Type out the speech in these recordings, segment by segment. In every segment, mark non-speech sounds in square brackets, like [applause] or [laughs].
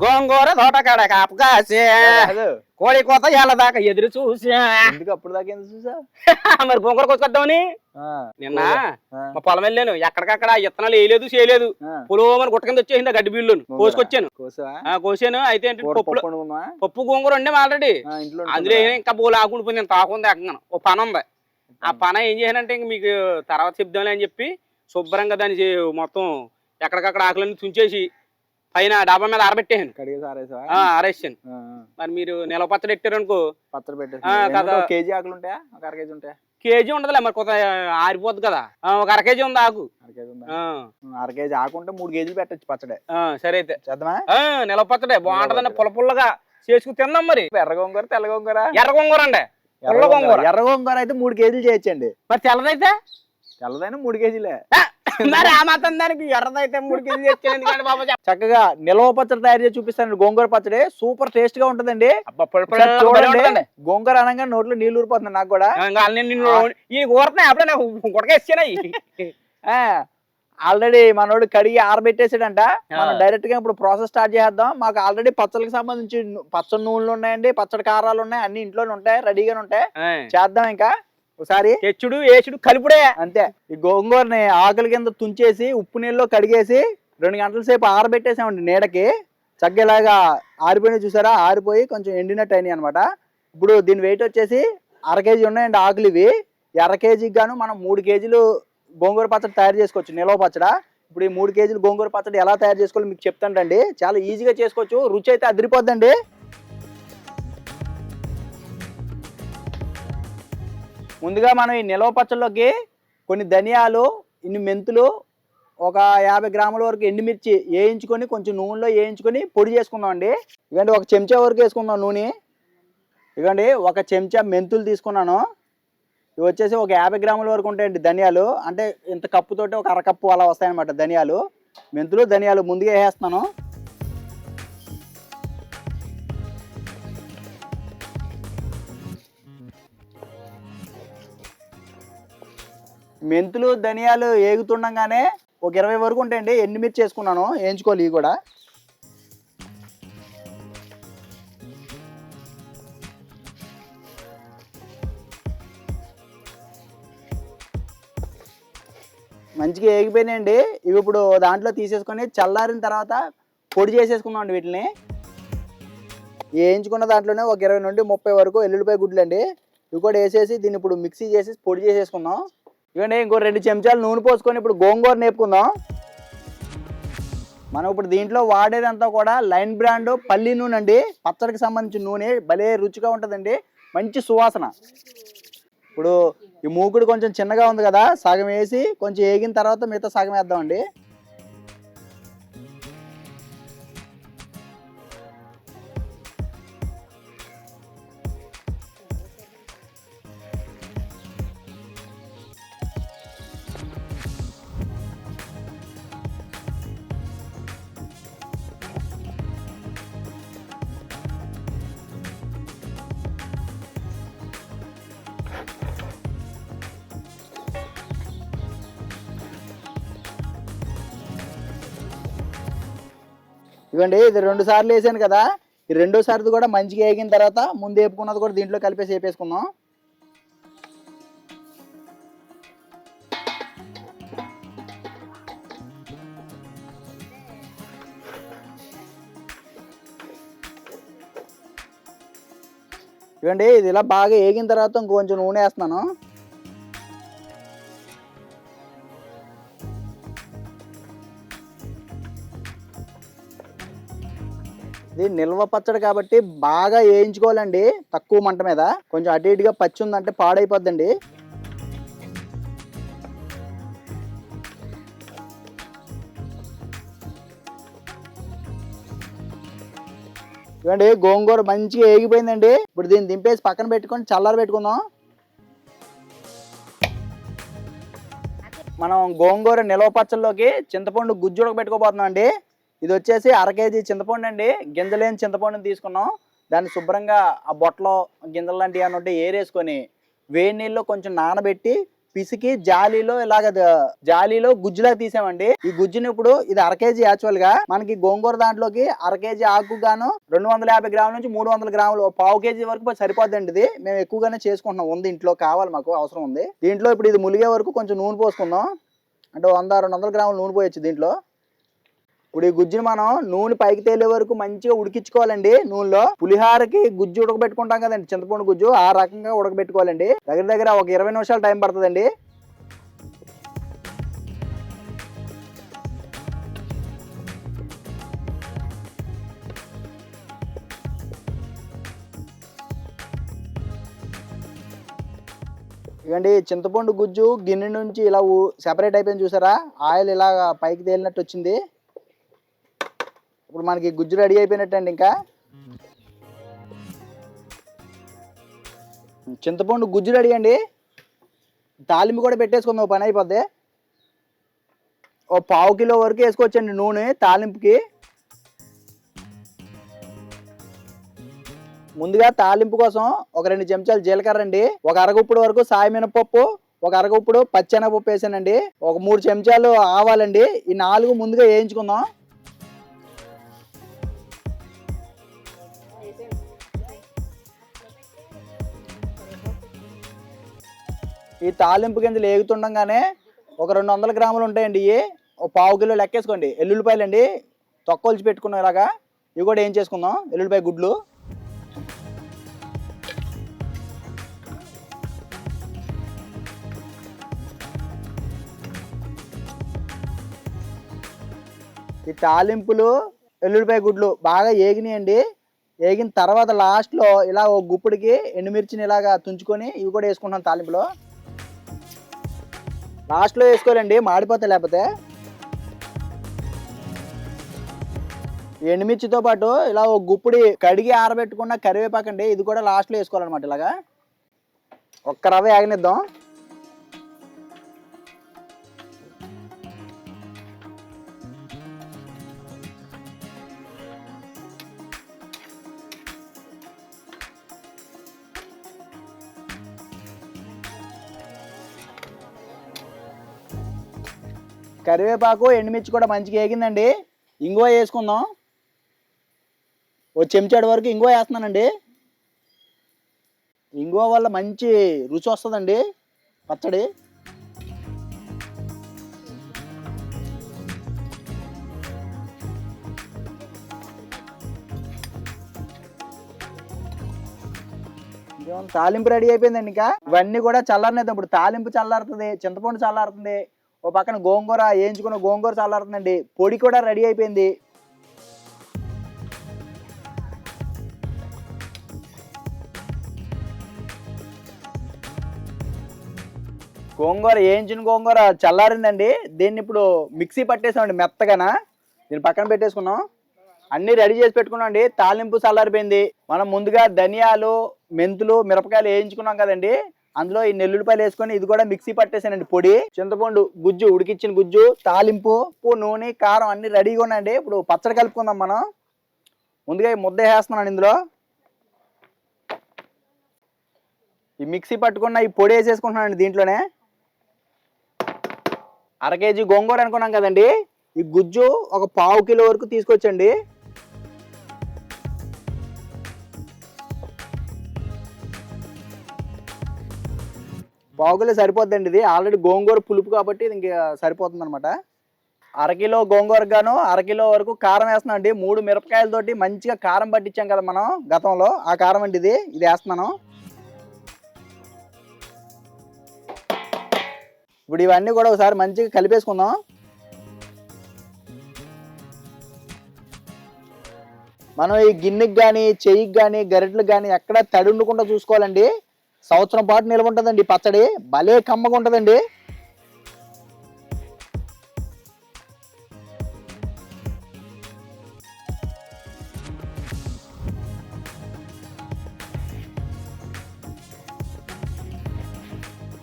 గోంగూర తోటకాడ కాపకాసే. కోడి కోత ఏళ్ళ దాకా ఎదురు చూసా. ఎందుకు అప్పుడు దాకా ఎందుకు చూసా? [laughs] మరి గోంగూర కోసుకొద్దామని? ఆ, నిన్న మా పొలం వెళ్ళాను. ఎక్కడికక్కడ ఇత్తనాలు వేయలేదు చేయలేదు. ఆ. పొలం గుట్ట కింద వచ్చేసింది గడ్డి గోంగూర. కోసుకొచ్చాను. కోసాను. అయితే పప్పు? పప్పు గోంగూర ఉండే ఆల్రెడీ. అందులో? ఇంకా బోలు ఆకుండిపోయింది నేను తాకుంది ఎక్కగాను ఓ పన ఉంది. ఆ పన ఏం చేశానంటే ఇంక మీకు తర్వాత చెప్దాంలే అని చెప్పి శుభ్రంగా దాన్ని మొత్తం ఎక్కడికక్కడ ఆకులన్నీ తుంచేసి పైన డాబా మీద ఆరబెట్టేసాను కడిగేసి ఆరేసాను. మరి మీరు నిలవ పచ్చడి పెట్టారు అనుకో. పచ్చడి. ఒక కేజీ ఆకులు ఉంటాయా? ఒక అర కేజీ ఉంటాయా? కేజీ ఉండదులే మరి కొంత ఆరిపోద్ది కదా. ఒక అర కేజీ ఉంది ఆకు. అర కేజీ ఉందా? ఆ, అర కేజీ ఆకుంటే మూడు కేజీలు పెట్టచ్చు పచ్చడి. సరే అయితే. చేద్దామా? నిలవ పచ్చడే బాగుంటదండి పుల్ల పుల్లగా చేసుకుని తిన్నాం మరి. ఎర్ర గోంగూర తెల్ల గోంగూర? ఎర్ర గోంగూర అండి. ఎర్ర గోంగూర. ఎర్ర గోంగూర అయితే మూడు కేజీలు చేయొచ్చండి. మరి తెల్లదైతే? తెల్లదైనా మూడు కేజీలే. మరి ఆ మాత్రం దానికి ఎర్రదైతే మూడు కేజీ తెచ్చాను ఎందుకంటే బాబా చెప్ప- చక్కగా నిల్వ పచ్చడి తయారు చేసి చూపిస్తాను గోంగూర పచ్చడి సూపర్ టేస్ట్గా ఉంటదండి చూడండి. గోంగూర అనగా నోట్లో నీళ్ళు ఊరిపోతుంది నాకు కూడా. ఈ ఊరుతున్నాయి అప్పుడే నాకు ఆల్రెడీ మనోడు కడిగి ఆరబెట్టేసాడంట. మనం. డైరెక్ట్గా ఇప్పుడు ప్రాసెస్ స్టార్ట్ చేద్దాం. మాకు ఆల్రెడీ పచ్చళ్ళకి సంబంధించి పచ్చడి నూనెలు ఉన్నాయండి పచ్చడి కారాలు ఉన్నాయి అన్ని ఇంట్లోనే ఉంటాయి రెడీగానే ఉంటాయి. చేద్దాం ఇంకా. ఒకసారి తెచ్చుడు ఏచుడు కలుపుడే. అంతే. ఈ గోంగూరని ఆకుల కింద తుంచేసి ఉప్పు నీళ్ళలో కడిగేసి రెండు గంటల సేపు ఆరబెట్టేసామండి నీడకి. చక్కలాగా ఆరిపోయినాయి చూసారా? ఆరిపోయి కొంచెం ఎండినట్టు అయినాయి అనమాట ఇప్పుడు దీని వెయిట్ వచ్చేసి అర కేజీ ఉన్నాయండి ఆకులు ఇవి. అర కేజీకి గాను మనం మూడు కేజీలు గోంగూర పచ్చడి తయారు చేసుకోవచ్చు నిలవ పచ్చడి. ఇప్పుడు ఈ మూడు కేజీలు గోంగూర పచ్చడి ఎలా తయారు చేసుకోవాలో మీకు చెప్తానండి చాలా ఈజీగా చేసుకోవచ్చు రుచి అయితే అదిరిపోద్దండి. ముందుగా మనం ఈ నిలవ పచ్చళ్ళలోకి కొన్ని ధనియాలు ఇన్ని మెంతులు ఒక యాభై గ్రాముల వరకు ఎండుమిర్చి వేయించుకొని కొంచెం నూనెలో వేయించుకొని పొడి చేసుకుందాం అండి ఇవ్వండి ఒక చెంచా వరకు వేసుకుందాం నూనె. ఇవ్వండి ఒక చెంచా మెంతులు తీసుకున్నాను. ఇవి వచ్చేసి ఒక యాభై గ్రాముల వరకు ఉంటాయండి ధనియాలు. అంటే ఇంత కప్పుతోటి ఒక అరకప్పు అలా వస్తాయన్నమాట ధనియాలు. మెంతులు ధనియాలు ముందుగా వేసేస్తున్నాను. మెంతులు ధనియాలు ఏగుతుండగానే ఒక ఇరవై వరకు ఉంటాయండి. ఎండుమిర్చి వేసుకున్నాను వేయించుకోవాలి ఇవి కూడా. మంచిగా ఏగిపోయినాయండి. ఇవి ఇప్పుడు దాంట్లో తీసేసుకొని చల్లారిన తర్వాత పొడి చేసేసుకుందాం అండి వీటిని. వేయించుకున్న దాంట్లోనే ఒక ఇరవై నుండి ముప్పై వరకు ఎల్లుల్లిపాయ గుడ్లు అండి ఇవి కూడా వేసేసి దీన్ని ఇప్పుడు మిక్సీ చేసి పొడి చేసేసుకుందాం. ఇవ్వండి ఇంకో రెండు చెంచాలు నూనె పోసుకొని ఇప్పుడు గోంగూర నేపుకుందాం. మనం ఇప్పుడు దీంట్లో వాడేదంతా కూడా లైన్ బ్రాండ్ పల్లి నూనె అండి. పచ్చడికి సంబంధించిన నూనె భలే రుచిగా ఉంటుందండి. మంచి సువాసన. ఇప్పుడు ఈ మూకుడు కొంచెం చిన్నగా ఉంది కదా సగం వేసి కొంచెం వేగిన తర్వాత మిగతా సగం వేద్దామండి. ఇవ్వండి ఇది రెండు సార్లు వేసాను కదా. ఈ రెండో సార్లు కూడా మంచిగా వేగిన తర్వాత ముందు వేపుకున్నది కూడా దీంట్లో కలిపేసి వేపేసుకుందాం ఇవ్వండి ఇది ఇలా బాగా వేగిన తర్వాత ఇంకొంచెం నూనె వేస్తున్నాను. ఇది నిల్వ పచ్చడి కాబట్టి బాగా వేయించుకోవాలండి తక్కువ మంట మీద. కొంచెం అటు ఇటుగా పచ్చి ఉందంటే పాడైపోద్దండి. ఇవ్వండి గోంగూర మంచిగా ఏగిపోయిందండి ఇప్పుడు దీన్ని దింపేసి పక్కన పెట్టుకొని చల్లార పెట్టుకుందాం. మనం గోంగూర నిలవ పచ్చల్లోకి చింతపండు గుజ్జు ఉడకబెట్టుకోబోతున్నాం అండి. ఇది వచ్చేసి అర కేజీ చింతపండు అండి గింజలేని చింతపండుని తీసుకున్నాం. దాన్ని శుభ్రంగా ఆ బొట్టలో గింజలు లాంటివి అని ఉంటే ఏరేసుకొని వేడి నీళ్ళు కొంచెం నానబెట్టి పిసికి జాలీలో ఇలాగ జాలీలో గుజ్జులా తీసామండి. ఈ గుజ్జుని ఇప్పుడు ఇది అర కేజీ యాక్చువల్గా మనకి గోంగూర దాంట్లోకి అర కేజీ ఆకు గాను రెండు వందల యాభై గ్రాముల నుంచి మూడు వందల గ్రాములు పావు కేజీ వరకు సరిపోద్దండి ఇది. మేము ఎక్కువగానే చేసుకుంటున్నాం. ఉంది ఇంట్లో కావాలి మాకు అవసరం ఉంది. దీంట్లో ఇప్పుడు ఇది ములిగే వరకు కొంచెం నూనె పోసుకుందాం. అంటే వంద రెండు వందల గ్రాములు నూనె పోయొచ్చు దీంట్లో. ఇప్పుడు ఈ గుజ్జుని మనం నూనె పైకి తేలే వరకు మంచిగా ఉడికించుకోవాలండి నూనెలో. పులిహారకి గుజ్జు ఉడకబెట్టుకుంటాం కదండి చింతపండు గుజ్జు. ఆ రకంగా ఉడకబెట్టుకోవాలండి. దగ్గర దగ్గర ఒక ఇరవై నిమిషాలు టైం పడుతుందండి. ఇవ్వండి చింతపండు గుజ్జు గిన్నె నుంచి ఇలా సెపరేట్ అయిపోయింది చూసారా? ఆయిల్ ఇలా పైకి తేలినట్టు వచ్చింది. ఇప్పుడు మనకి గుజ్జు రెడీ అయిపోయినట్టండి ఇంకా. చింతపండు గుజ్జు రెడీ అండి. తాలింపు కూడా పెట్టేసుకుందాం ఓ పని అయిపోద్ది. ఓ పావు కిలో వరకు వేసుకోవచ్చండి నూనె తాలింపుకి. ముందుగా తాలింపు కోసం ఒక రెండు చెంచాలు జీలకర్ర అండి. ఒక అరగుప్పుడు వరకు సాయమినపప్పు ఒక అరగుప్పుడు పచ్చెనగపప్పు వేసానండి. ఒక మూడు చెంచాలు ఆవాలండి. ఈ నాలుగు ముందుగా వేయించుకుందాం. ఈ తాలింపు గింజలు ఏగుతుండగానే ఒక రెండు వందల గ్రాములు ఉంటాయండి ఇవి ఒక పావు కిలో లెక్కేసుకోండి. ఎల్లుల్లిపాయలు అండి తొక్కలిచి పెట్టుకున్నాం ఇలాగా. ఇవి కూడా ఏం చేసుకుందాం? ఎల్లుల్లిపాయ గుడ్లు. ఈ తాలింపులు ఎల్లుల్లిపాయ గుడ్లు బాగా ఏగినాయండి. ఏగిన తర్వాత లాస్ట్లో ఇలా ఒక గుప్పుడికి ఎండుమిర్చిని ఇలాగా తుంచుకొని ఇవి కూడా వేసుకుంటాం తాలింపులో. లాస్ట్లో వేసుకోవాలండి మాడిపోతాయి లేకపోతే. ఎండుమిర్చితో పాటు ఇలా ఒక గుప్పుడి కడిగి ఆరబెట్టుకున్న కరివేపాకండి ఇది కూడా లాస్ట్లో వేసుకోవాలన్నమాట ఇలాగా. ఒక్క రవ్వ ఆగనిద్దాం కరివేపాకు ఎండుమిర్చి కూడా మంచిగా వేగిందండి. ఇంగువ వేసుకుందాం. ఓ చెంచాడు వరకు ఇంగువ వేస్తున్నానండి. ఇంగువ వల్ల మంచి రుచి వస్తుందండి. పచ్చడి. తాలింపు రెడీ అయిపోయిందండి ఇంకా? ఇవన్నీ కూడా చల్లారనేది ఇప్పుడు తాలింపు చల్లారుతుంది చింతపండు చల్లారుతుంది. ఓ పక్కన గోంగూర వేయించుకున్న గోంగూర చల్లారుతుందండి. పొడి కూడా రెడీ అయిపోయింది. గోంగూర వేయించిన గోంగూర చల్లారిందండి. దీన్ని ఇప్పుడు మిక్సీ పట్టేసామండి మెత్తగాన. దీన్ని పక్కన పెట్టేసుకున్నాం. అన్నీ రెడీ చేసి పెట్టుకున్నాం అండి తాలింపు చల్లారిపోయింది. మనం ముందుగా ధనియాలు మెంతులు మిరపకాయలు వేయించుకున్నాం కదండి. అందులో ఈ నెల్లుల్లిపాయలు వేసుకొని ఇది కూడా మిక్సీ పట్టేసానండి. పొడి చింతపండు గుజ్జు ఉడికిచ్చిన గుజ్జు తాలింపు ఉప్పు నూనె కారం అన్ని రెడీగా ఉన్నాయండి. ఇప్పుడు పచ్చడి కలుపుకుందాం మనం. ముందుగా ఈ ముద్ద వేస్తున్నాను ఇందులో. ఈ మిక్సీ పట్టుకున్న ఈ పొడి వేసేసుకుంటున్నానండి దీంట్లోనే. అర కేజీ గోంగూర అనుకున్నాం కదండి. ఈ గుజ్జు ఒక పావు కిలో వరకు తీసుకొచ్చండి. పావు సరిపోద్దండి ఇది. ఆల్రెడీ గోంగూర పులుపు కాబట్టి ఇది ఇంకా సరిపోతుంది అనమాట అరకిలో గోంగూర గాను అరకిలో వరకు కారం వేస్తున్నాం అండి. మూడు మిరపకాయలతోటి మంచిగా కారం పట్టించాం కదా మనం గతంలో. ఆ కారం అండి ఇది. ఇది వేస్తున్నాను. ఇప్పుడు ఇవన్నీ కూడా ఒకసారి మంచిగా కలిపేసుకుందాం. మనం ఈ గిన్నెకి కానీ చెయ్యికి కానీ గరిటలకు కానీ ఎక్కడ తడి ఉండకుండా చూసుకోవాలండి. సంవత్సరం పాటు నిల్వ ఉంటుందండి పచ్చడి. భలే కమ్మగా ఉంటుందండి.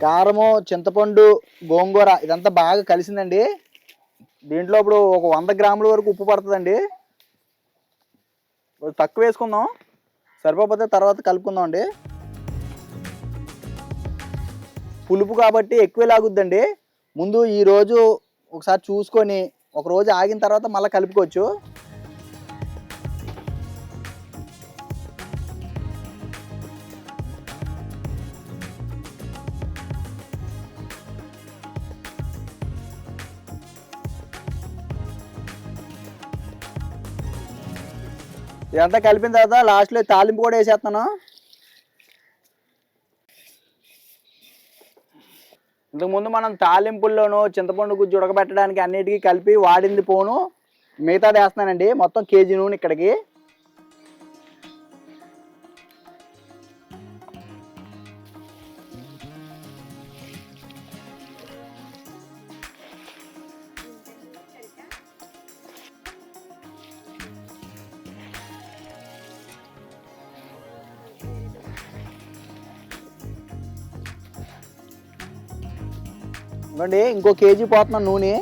కారము చింతపండు గోంగూర ఇదంతా బాగా కలిసిందండి. దీంట్లో ఇప్పుడు ఒక వంద గ్రాముల వరకు ఉప్పు పడుతుందండి. తక్కువ వేసుకుందాం. సరిపోతే తర్వాత కలుపుకుందాం అండి పులుపు కాబట్టి ఎక్కువ లాగుద్దండి. ముందు ఈరోజు ఒకసారి చూసుకొని ఒక రోజు ఆగిన తర్వాత మళ్ళీ కలుపుకోవచ్చు. ఇదంతా కలిపిన తర్వాత లాస్ట్లో తాలింపు కూడా వేసేస్తున్నాను. ఇంతకుముందు మనం తాలింపుల్లోనూ చింతపండు గుజ్జు ఉడకబెట్టడానికి అన్నిటికీ కలిపి వాడింది పోను. మిగతాది వేస్తున్నానండి. మొత్తం కేజీ నూనె ఇక్కడికి. ఇవ్వండి. ఇంకో కేజీ పోతున్నాను నూనె.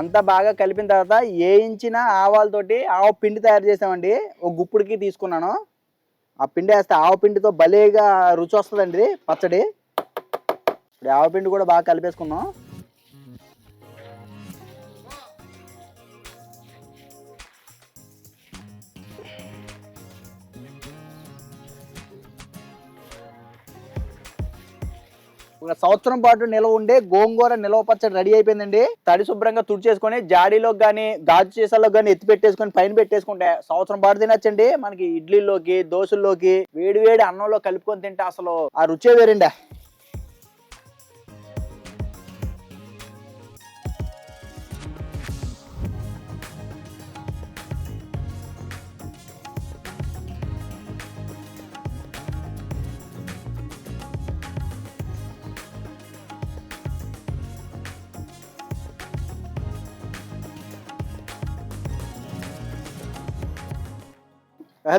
అంతా బాగా కలిపిన తర్వాత వేయించిన ఆవాలతోటి ఆవు పిండి తయారు చేసామండి. ఒక గుప్పుడికి తీసుకున్నాను. ఆ పిండి వేస్తే ఆవు పిండితో భలేగా రుచి వస్తుందండి పచ్చడి. ఇప్పుడు ఆవు పిండి కూడా బాగా కలిపేసుకున్నాం సంవత్సరం పాటు నిల్వ ఉండే గోంగూర నిల్వ పచ్చడి రెడీ అయిపోయిందండి. తడి శుభ్రంగా తుడిచేసుకొని జాడీలోకి కానీ గాజు సీసాలో కానీ ఎత్తి పెట్టేసుకొని పైన పెట్టేసుకుంటే సంవత్సరం పాటు తినచ్చండి. మనకి ఇడ్లీలోకి దోశల్లోకి వేడి వేడి అన్నంలో కలుపుకొని తింటే అసలు ఆ రుచే వేరండి.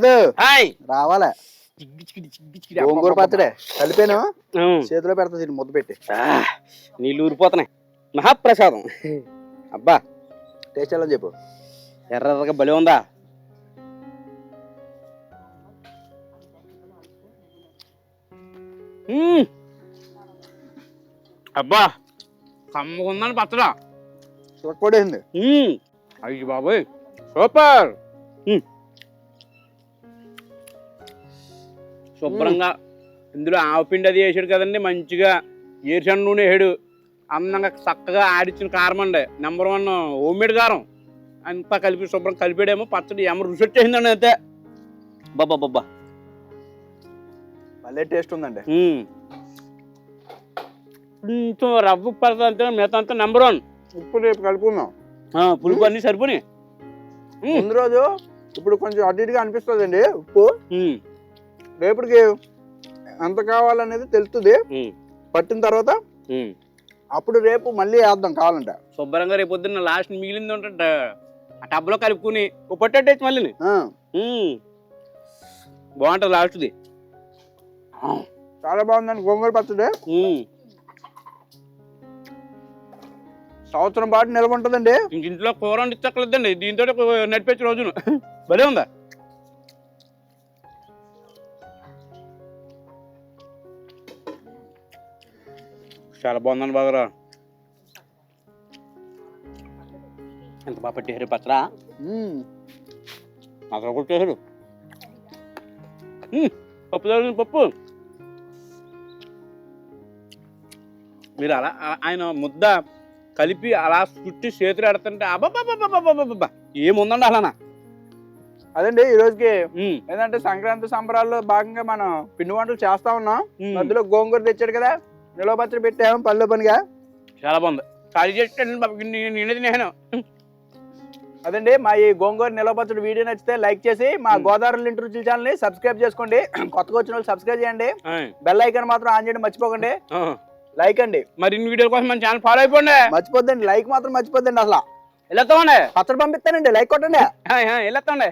హాయ్. రావాలా? గోంగూర పచ్చడే. కలిపాను? చేతిలో పెడతా దీన్ని ముద్ద పెట్టి. నీళ్ళు ఊరిపోతున్నాయి. మహాప్రసాదం. అబ్బా. టేస్ట్ ఎలా చెప్పు. ఎర్రగా భలే ఉందా. అబ్బా. కమ్మగా ఉందని పచ్చడా. చూడకూడదు మ్మ్. అయ్యి బాబోయ్. సూపర్. శుభ్రంగా. ఇందులో ఆవపిండి అది వేసాడు కదండి మంచిగా ఏరుశన్న నూనె వేసాడు అందంగా చక్కగా ఆడిచ్చిన కారం అండి. నెంబర్ వన్ హోమ్మేడ్ కారం. అంతా కలిపి శుభ్రం కలిపాడేమో పచ్చడి. ఏమో రుచి వచ్చేసిందండి అంతే. బాబా బాబా భలే టేస్ట్ ఉందండి. కొంచెం రవ్వ పడతా మిగతా అంతా నెంబర్ వన్ ఉప్పు రేపు కలుపుకుందాం. పులుపు అన్నీ సరిపోయి ముందు రోజు ఇప్పుడు కొంచెం అటు ఇటుగా అనిపిస్తుందండి ఉప్పు. రేపటికి ఎంత కావాలనేది తెలుస్తుంది పట్టిన తర్వాత అప్పుడు రేపు మళ్ళీ వేద్దాం కావాలంటే. శుభ్రంగా రేపు పొద్దున్న లాస్ట్ మిగిలింది ఉంటే ఆ టబ్లో కలుపుకుని ఓ పొట్టేసి మళ్ళీ బాగుంటుంది లాస్ట్ది చాలా బాగుందండి గోంగూర పచ్చడి. సంవత్సరం పాటు నిల్వ ఉంటుందండి. ఇంక ఇంట్లో కూర వండించక్కలేదండి దీంతో నడిపేచ్చు రోజును. భలే ఉందా? చాలా బాగుందండి బాగా ఎంత బాగా పెట్టేశారు పచ్చడా? మ్మ్. అక్కడ కొట్టేశారు మ్మ్. పప్పు తగిలిన పప్పు. మీరు అలా ఆయన ముద్ద కలిపి అలా చుట్టి చేతులు ఆడుతుంటే అబ్బాబ్బాబ్బాబ్బాబ్బా ఏముందండి అలానా? అదండి ఈ రోజుకి ఏంటంటే సంక్రాంతి సంబరాల్లో భాగంగా మనం పిండి వంటలు చేస్తా ఉన్నాం. మధ్యలో గోంగూర తెచ్చాడు కదా. నిల్వ పచ్చడి పెట్టాము పల్లె పనిగా? చాలా బాగుంది. ఖాళీ చేసి నేను. అదండి మా ఈ గోంగూర నిల్వ పచ్చడి వీడియో నచ్చితే లైక్ చేసి మా. గోదావరి లింటర్ రుచుల ఛానల్ని సబ్స్క్రైబ్ చేసుకోండి. కొత్తగా వచ్చిన వాళ్ళు సబ్స్క్రైబ్ చేయండి. బెల్ ఐకాన్ మాత్రం ఆన్ చేయడం మర్చిపోకండి. లైక్ అండి. మరి వీడియోల కోసం మన ఛానల్ ఫాలో అయిపోండి. మర్చిపోద్దండి. లైక్ మాత్రం మర్చిపోద్దండి అసలు. వెళ్ళొస్తామండి. పచ్చడి పంపిస్తానండి. లైక్ కొట్టండి. వెళ్ళొస్తాండి